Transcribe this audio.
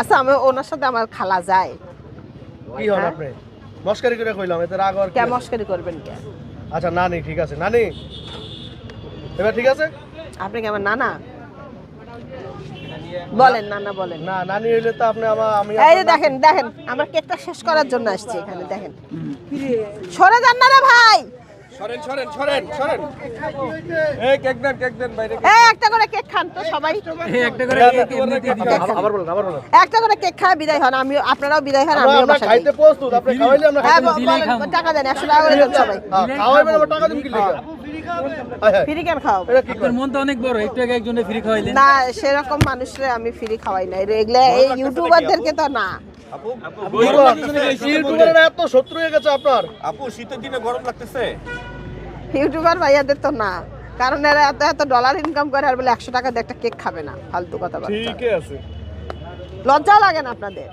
আচ্ছা আমি ওনার সাথে আমার খালা যায়। কি হন হ্যাঁ। আপনি? মস্কারি করে কইলাম এতে রাগ আর কি? মস্কারি করবেন কে? আচ্ছা নানি ঠিক আছে। নানি? এবার ঠিক আছে? আপনি কি আমার নানা? বলেন নানা বলেন। না নানি হইলে তো আপনি আমার আমি এই যে দেখেন দেখেন আমরা কেকটা শেষ করার জন্য আসছি এখানে দেখেন। সরে যান না রে ভাই! সরেন সরেন সরেন সরেন। এই কেক দেন কেক দেন বাইরে এই একটা করে কেক খান তো সবাই। একটা করে কেক এমনিতে দিবেন। আবার- আবার বলেন আবার বলেন। একটা করে কেক খায় বিদায় হন আমি আপনারাও বিদায় হন আমিও আমরা খাইতে প্রস্তুত আপনি খাওয়াইলে আমরা হ্যাঁ খাইতে টাকা দেন একশো টাকা করে দেন সবাই। হ্যাঁ, খাওয়াইবেন আমরা টাকা দিন কি লিখা ফ্রি কেন খাও এটা কি আপনার মন তো অনেক বড় একটু আগে একজনে ফ্রি খাওয়াইলেন। না সেরকম মানুষরে আমি ফ্রি খাওয়াই না এগুলা এই ইউটিউবারদেরকে তো না। ইউটিউবাররা এত শত্রু হয়ে গেছে আপনার। আপু শীতের দিনে গরম লাগতেছে? ইউটিউবার ভাইয়াদের তো না। কারণ এরা এত এত ডলার ইনকাম করে আর বলে একশো টাকা দিয়ে একটা কেক খাবে না। ফালতু কথা ঠিক আছে। লজ্জা লাগে না আপনাদের।